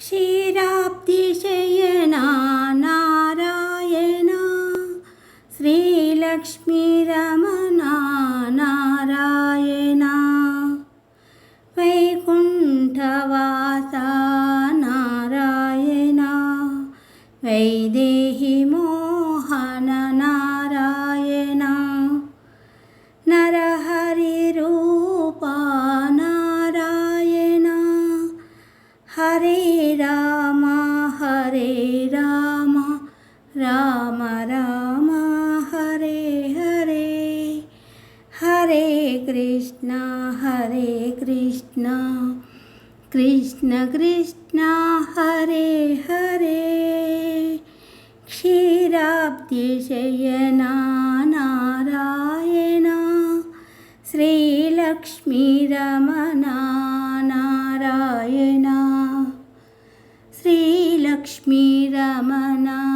क्षीराब्धिशयना Narayana श्रीलक्ष्मीरमणा Narayana वैकुण्ठवासा Narayana Vaidehi Mohan Hare Ram Hare Ram Ram Ram Hare Hare. Hare Krishna Hare Krishna. Krishna Krishna Hare Hare. क्षीराब्धिशयना Narayana. श्रीलक्ष्मीरमणा लक्ष्मीरमणा।